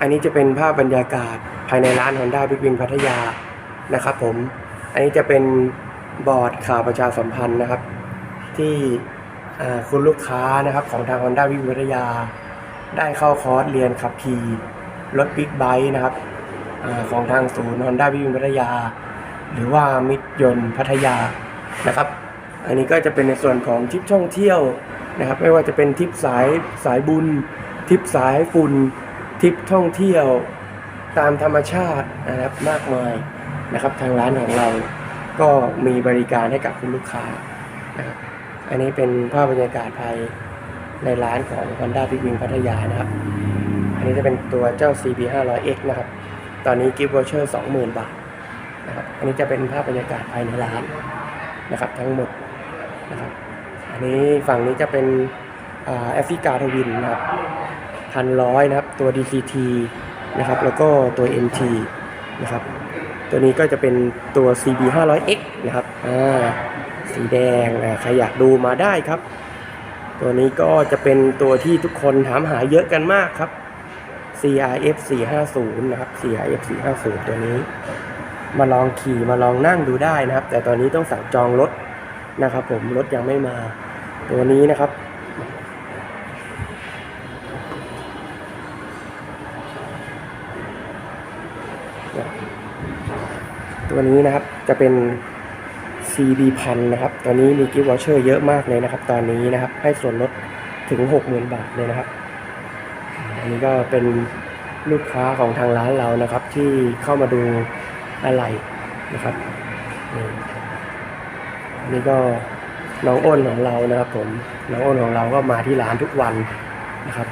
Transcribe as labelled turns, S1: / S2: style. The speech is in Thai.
S1: อันนี้จะเป็นภาพบรรยากาศภายในร้าน Honda Big Wing พัทยานะครับผม อันนี้จะเป็นบอร์ดข่าวประชาสัมพันธ์นะครับ ที่คุณลูกค้านะครับของทาง Honda Big Wing พัทยา ได้เข้าคอร์สเรียนขับขี่รถบิ๊กไบค์นะครับอของทางศูนย์ Honda Big Wing พัทยา หรือว่ามิตรยนต์พัทยานะครับ อันนี้ก็จะเป็นในส่วนของทริปท่องเที่ยวนะครับ ไม่ว่าจะเป็นทริปสายสายบุญทริปสายฝุ่น ทริปท่องเที่ยวตามธรรมชาตินะครับมากมายนะครับ ทางร้านของเราก็มีบริการให้กับคุณลูกค้านะครับอันนี้เป็นภาพบรรยากาศภายในร้านของ Honda Big Wing พัทยานะครับ อันนี้จะเป็นตัวเจ้า CB 500X นะครับ ตอนนี้กิฟต์วอเชอร์20,000 บาทนะครับ อันนี้จะเป็นภาพบรรยากาศภายในร้านนะครับ ทั้งหมดนะครับ อันนี้ฝั่งนี้จะเป็นแอฟริกาทวินนะครับ พันร้อยนะครับ ตัว DCT นะครับ แล้วก็ตัว MT นะครับ ตัวนี้ก็จะเป็นตัว CB 500X นะครับ อ่า สีแดงอ่าใครอยากดูมาได้ครับ ตัวนี้ก็จะเป็นตัวที่ทุกคนถามหาเยอะกันมากครับ CRF 450นะครับ CRF 450ตัวนี้ มาลองขี่มาลองนั่งดูได้นะครับ แต่ตอนนี้ต้องสั่งจองรถนะครับ ผมรถยังไม่มา ตัวนี้นะครับ ตัวนี้นะครับจะเป็น CB พันนะครับ ตอนนี้มีกิฟต์วอเชอร์เยอะมากเลยนะครับ ตอนนี้นะครับ ให้ส่วนลดถึง 60,000 บาทเลยนะครับ อันนี้ก็เป็นลูกค้าของทางร้านเรานะครับ ที่เข้ามาดูอะไรนะครับอันนี่ก็น้องอ้นของเรานะครับ ผม น้องอ้นของเราก็มาที่ร้านทุกวันนะครับ